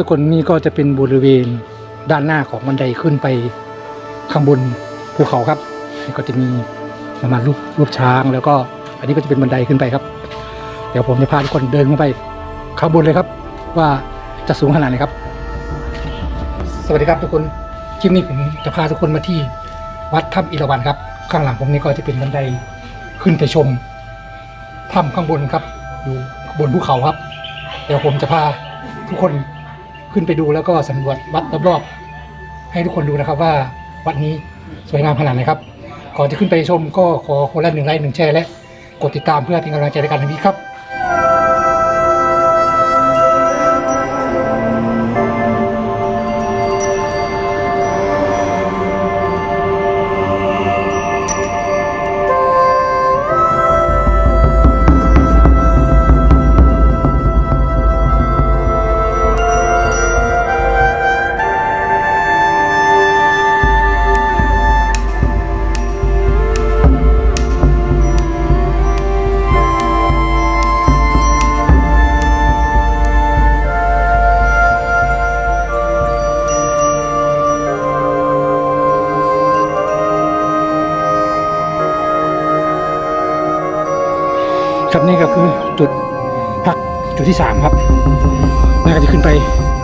ทุกคนนี่ก็จะเป็นบริเวณด้านหน้าของบันไดขึ้นไปข้างบนภูเขาครับนี่ก็จะมีประมาณรูปรูปช้างแล้วก็อันนี้ก็จะเป็นบันไดขึ้นไปครับ เดี๋ยวผมจะพาทุกคนเดินขึ้นไปข้างบนเลยครับ ว่าจะสูงขนาดไหนครับ สวัสดีครับทุกคนคลิปนี้ผมจะพาทุกคนมาที่วัดถ้ำอิรวันครับ ข้างหลังผมนี่ก็จะเป็นบันไดขึ้นไปชมถ้ำข้างบนครับ อยู่บนภูเขาครับ เดี๋ยวผมจะพาทุกคน ขึ้นไปดูแล้วก็สำรวจวัดรอบๆ ให้ทุกคนดูนะครับว่าวัดนี้สวยงามขนาดไหนครับ ก่อนจะขึ้นไปชมก็ขอคนละหนึ่งไลค์หนึ่งแชร์และกดติดตามเพื่อเป็นกำลังใจในการทำนี้ครับ ครับนี่ก็คือจุดพักจุดที่สามครับน่าจะขึ้นไป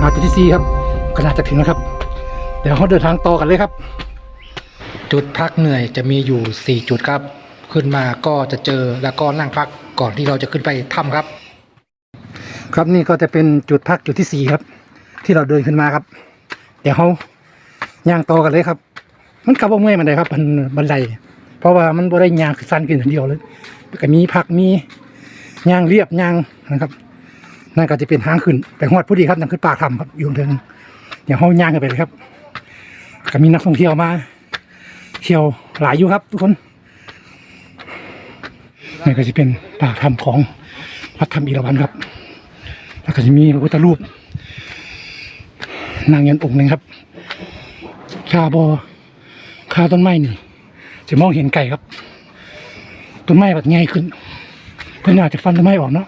หาจุดที่สี่ครับก็น่าจะถึงแล้วครับ เดี๋ยวเขาเดินทางต่อกันเลยครับ จุดพักเหนื่อยจะมีอยู่สี่จุดครับ ขึ้นมาก็จะเจอแล้วก็นั่งพักก่อนที่เราจะขึ้นไปถ้ำครับ ครับนี่ก็จะเป็นจุดพักจุดที่สี่ครับ ที่เราเดินขึ้นมาครับ เดี๋ยวเขาย่างต่อกันเลยครับ มันกลับว่าเมื่อยมันเลยครับบันบันไดเพราะว่ามันบ่ได้ย่างสั้นขึ้นทีเดียวเลย ก็มีผักมีย่างเรียบย่างนะครับ นั่นก็จะเป็นทางขึ้นไปฮอดผู้ดีครับนั่นคือป่าทำครับอยู่ตรงอย่างห้องย่างกันไปเลยครับ ก็มีนักท่องเที่ยวมาเที่ยวหลายอยู่ครับ ทุกคนนี่ก็จะเป็นป่าทำของวัดธรรมอีรวันครับแล้วก็จะมีพระพุทธรูปนางยันองค์หนึ่งครับคาบอคาต้นไม้นี่จะมองเห็นไก่ครับ ต้นไม้แบบง่ายขึ้น เพื่อนอาจจะฟันต้นไม้ออกเนาะ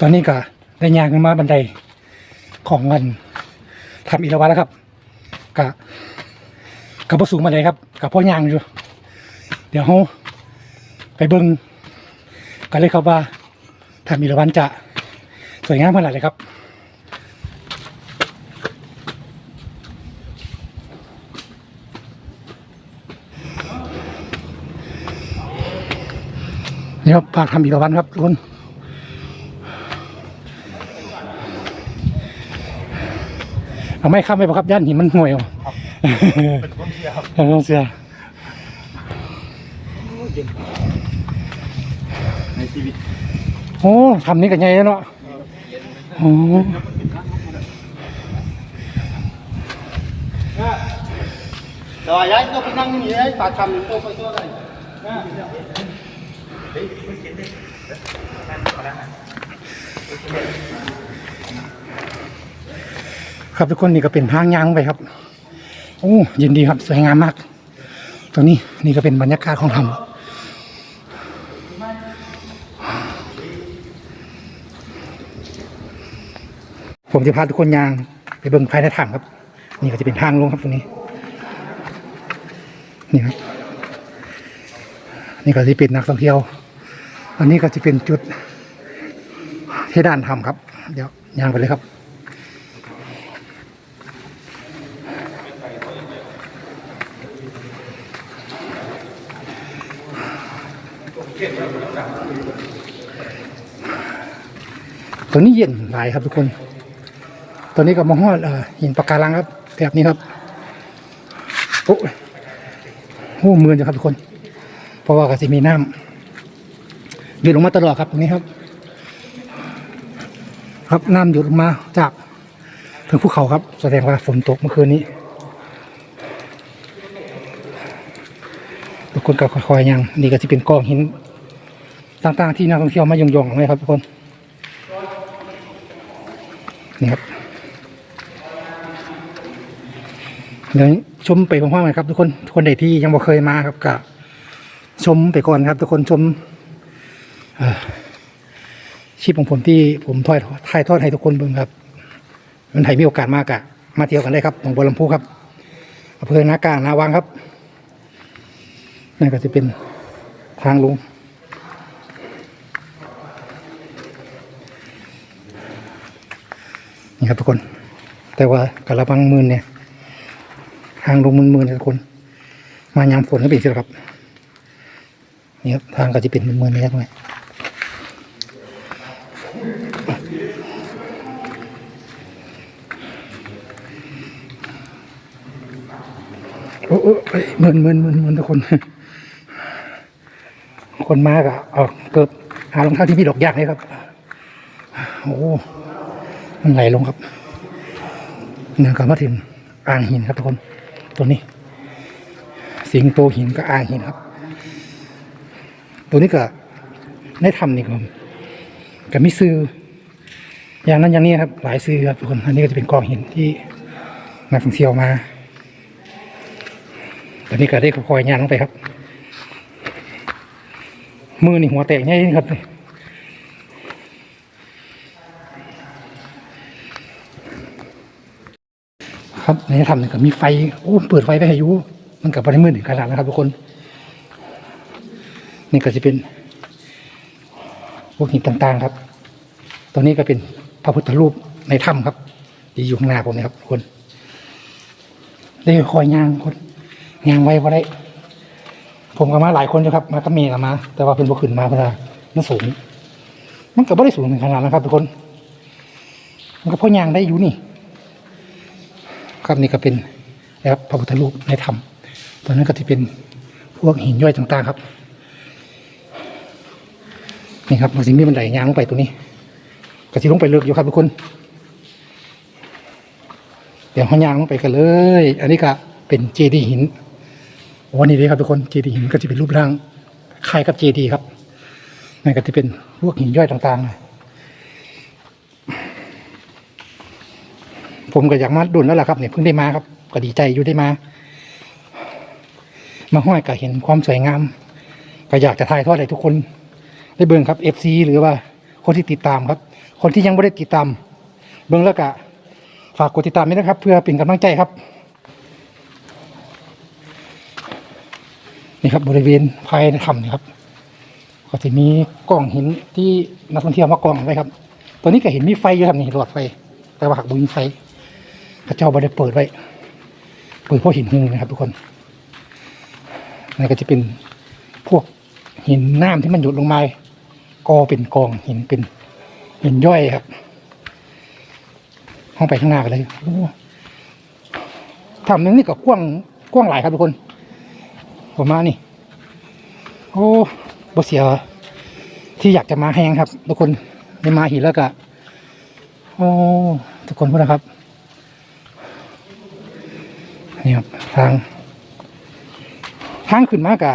ตอนนี้ก็ได้ยางขึ้นมาบันไดของเงินทำอีกแล้วแล้วครับกะกับพสูงมาเลยครับกับพ่อยางอยู่ เดี๋ยวเราไปเบิ้งกันเลยครับว่าทำอีกแล้ววันจะสวยงามขนาดไหนครับ นี่ครับปากทำอีกแล้ววันครับทุกคนเอาไม่ข้ามไปปะครับย่านหินมันห่วยอะเป็นต้นเสียครับเป็นต้นเสียในชีวิตโอ้ทำนี่กันใหญ่แล้วเนาะโอ้แต่ว่าย้ายต้องไปนั่งนี่ให้ปากคำตัวไปตัว กันครับทุกคนนี่ก็เป็นทางยางไปครับ โอ้ยินดีครับสวยงามมาก ตรงนี้นี่ก็เป็นบรรยากาศของธรรมผมจะพาทุกคนยางไปเบิ่งภายในถ้ำครับ นี่ก็จะเป็นทางลงครับตรงนี้ นี่ครับ นี่ก็จะเป็นนักท่องเที่ยว อันนี้ก็จะเป็นจุดที่ด้านถ้ำครับ เดี๋ยวยางไปเลยครับ ตัวนี้เย็นหลายครับทุกคน ตัวนี้ก็มองฮอดหินปะการังครับแบบนี้ครับ โอ้โอ้เมือนอยู่ครับทุกคน เพราะว่าก็จะมีน้ำ หยดลงมาตลอดครับตรงนี้ครับ ครับน้ำหยดลงมาจากถึงภูเขาครับ แสดงว่าฝนตกเมื่อคืนนี้ทุกคนก็คอยๆยังนี่ก็จะเป็นกองหินต่างๆที่นักท่องเที่ยวมายองๆนะครับทุกคนนี่ครับเดี๋ยวชมไปพร้อมๆกันครับ ทุกคนทุกคนใดที่ยังบ่เคยมาครับก็ชมไปก่อนครับ ทุกคนชม เอ่อคลิปของผมที่ผมถ่ายถ่ายทอดให้ทุกคนเบิ่งครับ มันไทยมีโอกาสมากอะมาเที่ยวกันได้ครับหนองบัวลำพูครับอำเภอนากางนาวังครับนั่นก็จะเป็นทางลงนี่ครับทุกคน แต่ว่ากระบังมืนเนี่ย ทางลงมืนมืนนะทุกคน มายามฝนก็เป็นสิครับ นี่ครับทางก็จะเป็นมืนๆนี่ครับตรงนี้ โอ้โอ้เอ้ยมืนมืนมืนมืนทุกคน คนมากอะออกเกิดหารองเท้าที่มีดอกยางเลยครับโอ้มันไหลลงครับเนี่ยก็มาถึงอ่างหินครับทุกคนตัวนี้ สิงโตหินก็อ่างหินครับ ตัวนี้ก็ในถ้ำนี่ครับก็มีซื้ออย่างนั้นอย่างนี้ครับ หลายซื้อครับทุกคนอันนี้ก็จะเป็นกองหินที่นักท่องเที่ยวมา ตอนนี้ก็ได้คอยๆย่างลงไปครับ มือนี่หัวแตกง่ายครับครับในถ้ำนี่ก็มีไฟโอ้เปิดไฟไปให้ยู่มันกับบริมืดถึงขนาดนะครับทุกคน นี่ก็จะเป็นพวกหินต่างๆครับตัวนี้ก็เป็นพระพุทธรูปในถ้ำครับที่อยู่ข้างหน้าผมนะครับทุกคน ได้คอยย่างคน ยางไว้พอได้ ผมก็มาหลายคนอยู่ครับ มาก็เมย์กับมา แต่ว่าเป็นบุขึ้นมาเพราะว่ามันสูง มันก็ไม่ได้สูงถึงขนาดนะครับทุกคน มันก็พอยางได้อยู่นี่ ครับนี่ก็เป็นนะครับพระพุทธรูปในถ้ำตัวนั้นก็จะเป็นพวกหินย่อยต่างๆครับ นี่ครับมันจะมีบันไดยางลงไปตัวนี้ก็จะลงไปเลือกอยู่ครับทุกคน เดี๋ยวเขาย่างลงไปกันเลย อันนี้ก็เป็นเจดีย์หิน วันนี้เลยครับทุกคนเจดีย์หินก็จะเป็นรูปร่างคล้ายกับเจดีย์ครับนั่นก็จะเป็นพวกหินย่อยต่างๆ ผมก็อยากมาดุนแล้วล่ะครับเนี่ยเพิ่งได้มาครับ ก็ดีใจอยู่ได้มา มาห้อยก็เห็นความสวยงาม ก็อยากจะถ่ายทอดให้ทุกคน ได้เบิ่งครับ FC หรือว่าคนที่ติดตามครับ คนที่ยังไม่ได้ติดตาม เบิ่งแล้วก็ฝากกดติดตามด้วยนะครับ เพื่อเป็นกำลังใจครับ นี่ครับบริเวณภายในถ้ำนี่ครับ ก็จะมีกล้องหินที่นักท่องเที่ยวมากองไว้ครับ ตอนนี้ก็เห็นมีไฟอยู่ครับนี่หลอดไฟ แต่ว่าหักบุญไฟพระเจ้าไม่ได้เปิดไว้ เปิดเพราะหินหึงนะครับ ทุกคนนั่นก็จะเป็นพวกหินน้ำที่มันหยดลงมากอเป็นกองหินเป็นหินย่อยครับ ห้องไปข้างหน้ากันเลยทำนึงนี่ก็กว้างกว้างหลายครับทุกคน ผมมานี่ โอ้บ่เสีย ที่อยากจะมาแห้งครับ ทุกคนได้มาห็นแล้วก็โอ้ทุกคนพูดนะครับนี่ครับทางทางขึ้นมากะ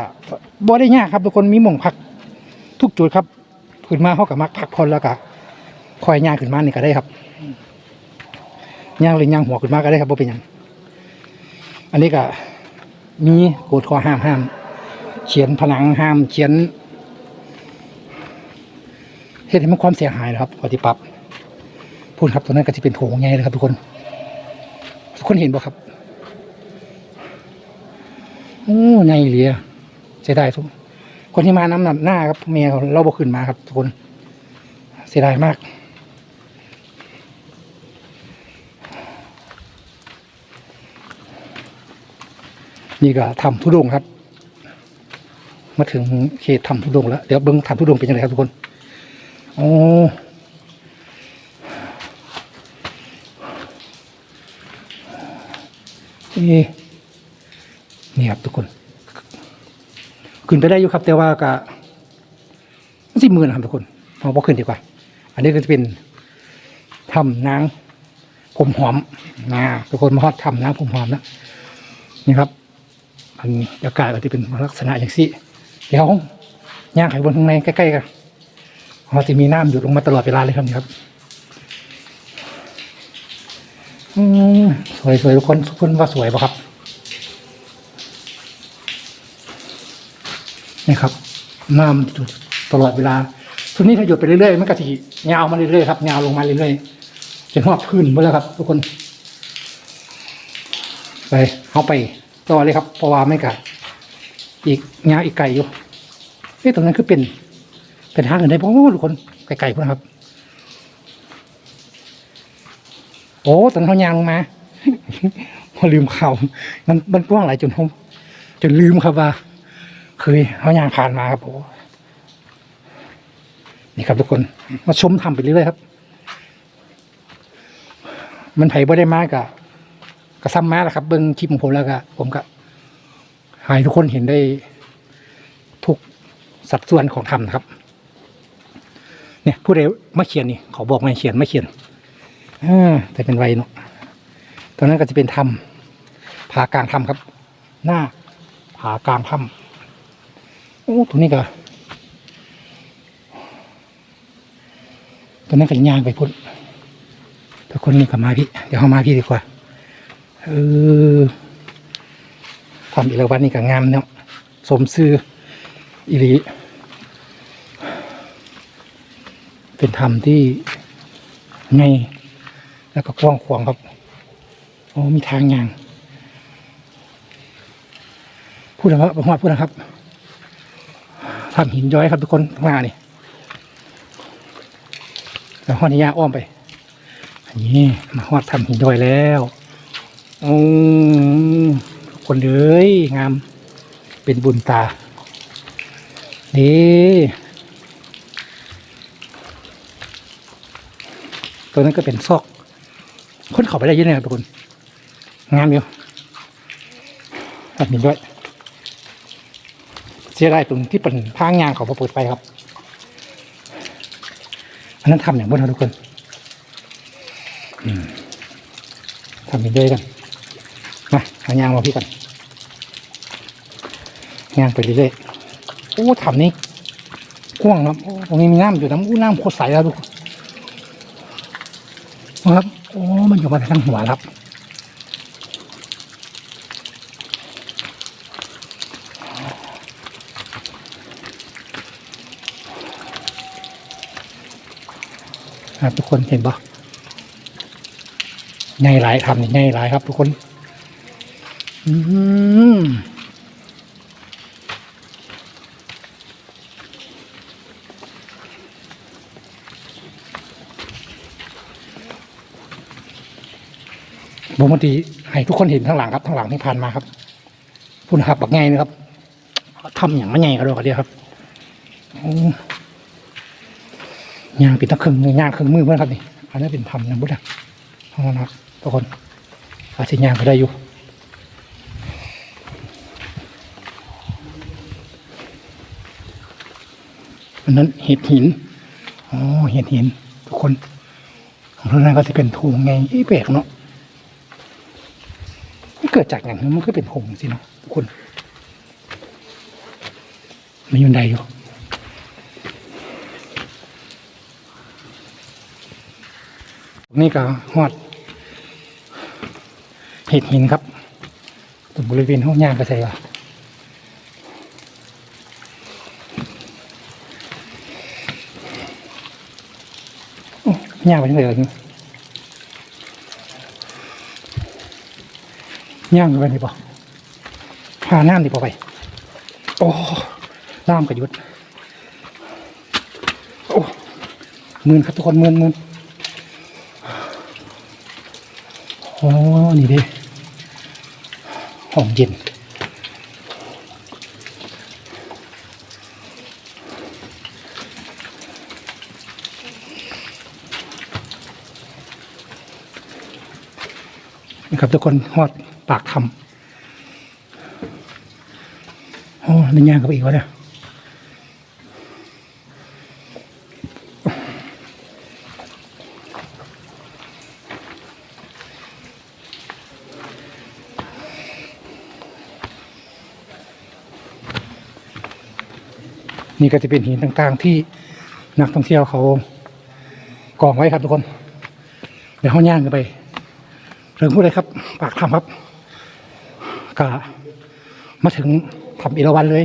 บ่ได้ยากครับ ทุกคนมีหม่องพัก ทุกจุดครับ ขึ้นมาเขากับมักพักผ่อนแล้วก็คอยย่างขึ้นมานี่ก็ได้ครับย่างเลยย่างหัวขึ้นมาก็ได้ครับบ่เป็นยังอันนี้ก็ มีกฎข้อห้ามห้าม เขียนผนังห้ามเขียนเฮ็ดให้มันความเสียหายนะครับปฏิปับพูดครับตัวนั้นก็จะเป็นโถงใหญ่เลยครับทุกคน ทุกคนเห็นบ่ครับโอ้ใหญ่เหลียเสียดายทุกคนที่มาน้ำหนักหน้าครับเมียเขาเราบอกขึ้นมาครับทุกคน เสียดายมาก นี่ก็ทำทุดงครับ มาถึงเขตทำทุดงแล้ว เดี๋ยวเบิ้งทำทุดงเป็นยังไงครับทุกคนโอ้เอ๊ะนี่ครับทุกคน ขึ้นไปได้อยู่ครับ แต่ว่าก็มันสิหมื่นนะครับทุกคนเอาบอกขึ้นดีกว่า อันนี้ก็จะเป็นทำนางผมหอมนะทุกคนมาฮอดทำนางผมหอมนะนี่ครับ อันนี้อากาศก็จะเป็นลักษณะอย่างนี้เดี๋ยวย่างไข่บนข้างในใกล้ๆกันเราจะมีน้ำหยดลงมาตลอดเวลาเลยครับนี่ครับสวยๆทุกคนทุกคนว่าสวยปะครับนี่ครับน้ำอยู่ตลอดเวลาทุกนี้ถ้าหยดไปเรื่อยๆมันก็จะยาวมาเรื่อยๆครับยาวลงมาเรื่อยๆจนหอบพื้นหมดแล้วครับ ทุกคน ไปเอาไป ต่อเลยครับเพราะว่าไม่กะอีกยาอีกไกลอยู่เอ๊ะตรงนั้นคือเป็น เป็นทางอื่นได้เพราะว่าทุกคนไกลๆพุ่นะครับ โอ้ตอนเขายางลงมาพอลืมเขามันมันกว้างหลายจนผมจนลืมครับว่าเคยเขายางผ่านมาครับโอ้นี่ครับทุกคนมาชมทำไปเรื่อยๆครับ มันไผ่บ่ได้มากกะ กะซ้ำมาแล้วครับเบิ้งคลิปของผมแล้วก็ผมก็ให้ทุกคนเห็นได้ทุกสัดส่วนของทำนะครับ เนี่ยผู้ใดมาเขียนนี่ขอบอกมาเขียนมาเขียนอ่าแต่เป็นไวเนาะตอนนั้นก็จะเป็นทำผากลางทำครับ หน้าผากลางถ้ำโอ้ตรงนี้ก็ตรงนั้นก็ยางไปพุ่นแต่คนนี้ก็มาพี่ เดี๋ยวเขามาพี่ดีกว่า เออทำอีกแล้ววันนี้ก็งามเนาะสมซื้ออิริเป็นธรรมที่ไงแล้วก็กว้างขวางครับโอ้มีทางยางพูดนะครับผมว่าพูดนะครับทำหินย้อยครับทุกคนข้างหน้านี่แล้วหอดนิยาอ้อมไปอันนี้มาฮอดทำหินย้อยแล้ว โอ้คนเลยงาม เป็นบุญตา นี่ตัวนั้นก็เป็นซอก คนเข้าไปได้เยอะเลยครับทุกคน งามอยู่ตัดมินด้วย เสียดายตรงที่เป็นทางยางเขามาเปิดไฟครับอันนั้นทำอย่างบนครับทุกคนทำมินด้วยกัน เอายางมาพี่กันยางไปเรื่อยๆโอ้ทำนี่กว้างครับตรงนี้มีน้ำอยู่น้ำอู้น้ำโคตรใสแล้วทุกคนครับโอ้มันอยู่มาทางหัวครับครับทุกคนเห็นปะง่ายหลายทำนี่ง่ายหลายครับทุกคน อืมผมบางทีให้ทุกคนเห็นข้างหลังครับข้างหลังที่ผ่านมาครับพูดนะครับบักไงนะครับทำอย่างไม่ไงก็ได้ก็เดียวครับโอ้ยางปิดตะเครื่องมือยางเครื่องมือเพื่อนครับนี่อันนี้เป็นทำนะบุตรห้งนะครับทุกคนอาจจะยางก็ได้อยู่ อันนั้นเห็ดหินอ๋อเห็ดหิน ทุกคนของพวกนั้นก็จะเป็นถุงไงอีแปลกเนาะมันเกิดจากอย่างนั้นมันก็เป็นหงสิเนาะทุกคนมันอยืนใดอยู่นี่ก็ฮอดเห็ดหินครับตรงบริเวณห้องย่างก็ใช่ว่า ย่างไปยังไงล่ะนี่ย่างไปนี่ปะพาน้ำดีปะไป โอ้ล่ามกระยุดโอ้มืนครับทุกคนมืนมืนโอ้นี่ดิหอมเย็น นี่ครับ ทุกคนฮอดปากถ้ำโอ้ในย่างกับอีกวะเนี่ยนี่ก็จะเป็นหินต่างๆที่นักท่องเที่ยวเขากองไว้ครับทุกคน เดี๋ยวห้องย่างกันไป รื่องพูดเลยครับ ปากทำครับกะมาถึงทำอีละวันเลย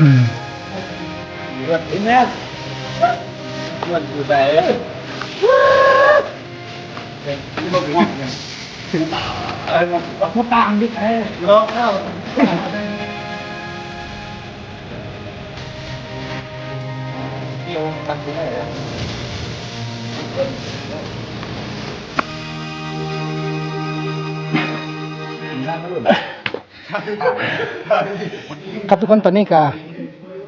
อืมเลือดแน่เลือดอ ครับทุกคนตอนนี้ก็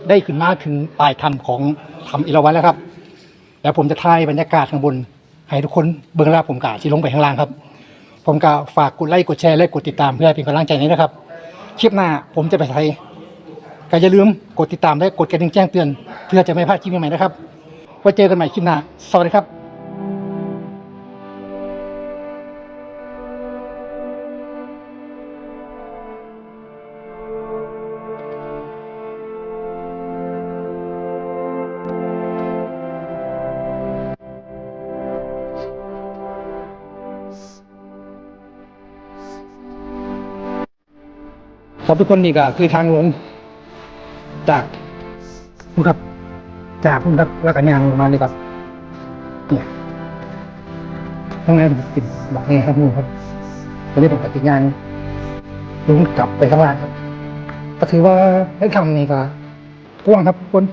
ได้ขึ้นมาถึงปลายถ้ำของถ้ำอิรวันแล้วครับ แล้วผมจะถ่ายบรรยากาศข้างบน ให้ทุกคนเบื้องล่างผมกะที่ลงไปข้างล่างครับ ผมก็ฝากกดไลค์กดแชร์และกดติดตามเพื่อเป็นกำลังใจนี้นะครับ คลิปหน้าผมจะไปไทยก็อย่าลืมกดติดตามและกดกระดิ่งแจ้งเตือน เพื่อจะไม่พลาดคลิปใหม่ๆนะครับไว้เจอกันใหม่คลิปหน้าสวัสดีครับ ครับทุกคนนี่ก็คือทางลงจากนู่ครับ จากนู่ครับแล้วก็ยางลงมาเลยครับเนี่ยข้างในผมติดบอกไงครับนู่นครับตอนนี้ผมปฏิญาณลงกลับไปข้างล่างครับ ก็ถือว่าให้ทำนี่ก็กว้างครับทุกคน